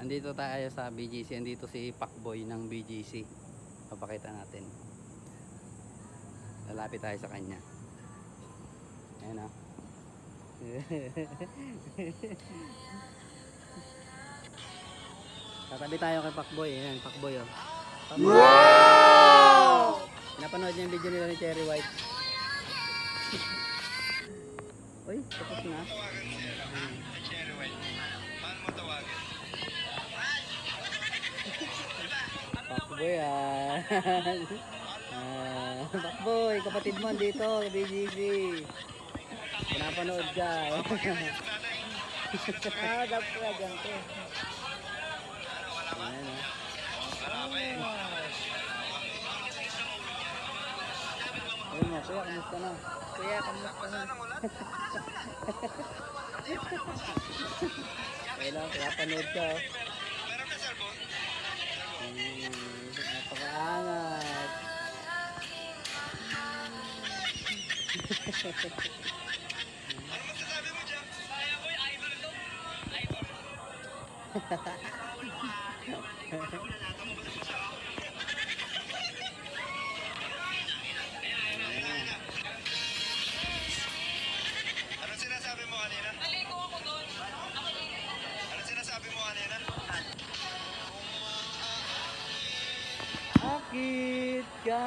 Andito tayo sa BGC. Andito si Pacboy ng BGC. Papakita natin. Lalapit tayo sa kanya. Ayan ah. Tatabi tayo kay Pacboy. Ayan, Pacboy oh. Wow! Napanood niyo yung video nila ni Cherry White. Uy, tapos na. Pakboy ah. ah. Pakboy, kapatid mo dito, BGC. Pinapanood ka. ah, dapat ka dyan to. Ayan ah. Ayun mo, kuya, kamusta na? Kuya, kamusta na? Kailan, kaya panood ka oh. Napakaangat. Ano sinasabi mo kanina? Naligo ako doon. Ano sinasabi mo kanina? Bakit ka.